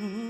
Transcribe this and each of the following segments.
Mm-hmm.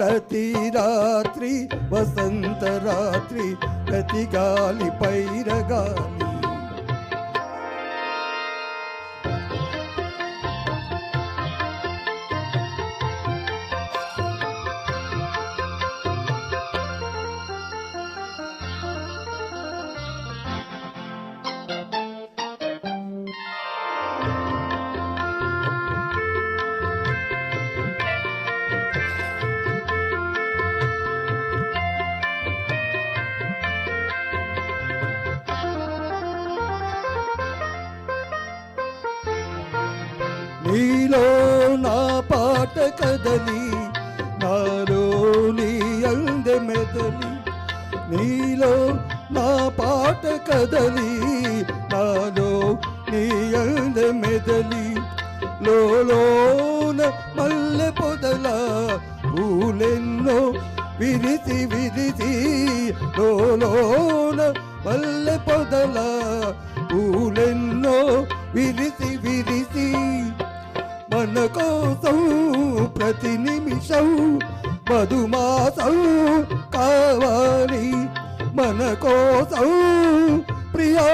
ప్రతి రాత్రి వసంత రాత్రి ప్రతి గాలి పైరగాలి. నీలో నా పాట కదలి నాలో నీ అంద మెదలి. నీలో నా పాట కదలి నాలో నీ అంద మెదలి. లోలోన మల్లె పొదల పూలెన్నో విరిసి విరిసి లోన మల్లె పొదల పూలెన్నో విరిసి విరిసి మన కోసం ప్రతి నిమిషం మధుమాసం కావాలి. మన కోసం ప్రియా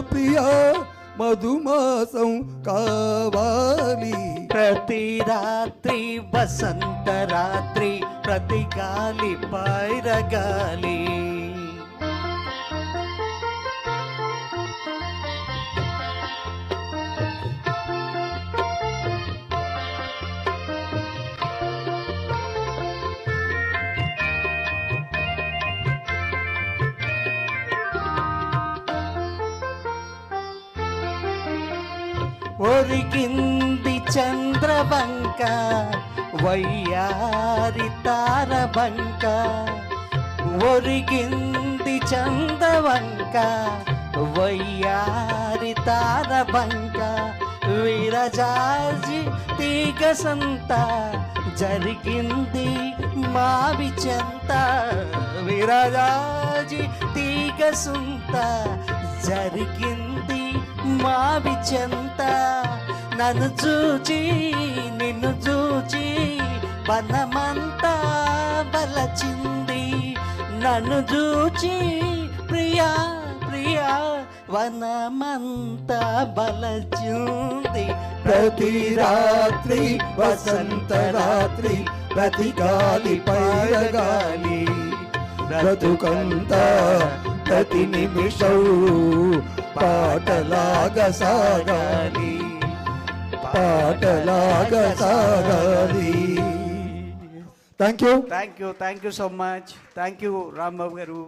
ప్రియా మధుమాసం కావాలి. ప్రతి రాత్రి వసంత రాత్రి ప్రతి గాలి పైరగాలి ఒరిగింది చంద్రబంక వయ్యారి తారబంక. ఒరిగింది చంద్రవంక వయ్యారి తారబంక. వీరజాజి తీగ సంత జరిగింది మావి చెంత. వీరజాజి తీగ సుంత జరిగింది మావి చెంత. నన్ను చూచి నిన్ను చూచి వనమంతా బలచింది. నన్ను చూచి ప్రియా ప్రియా వనమంతా బలచింది. ప్రతి రాత్రి వసంత రాత్రి ప్రతి గాలి పైరగాలి బ్రతుకంతా ప్రతి నిమిషం పాటలాగా సాగాలి. పాటలాగా సాగాలి. Thank you thank you thank you so much thank you Rambabu garu.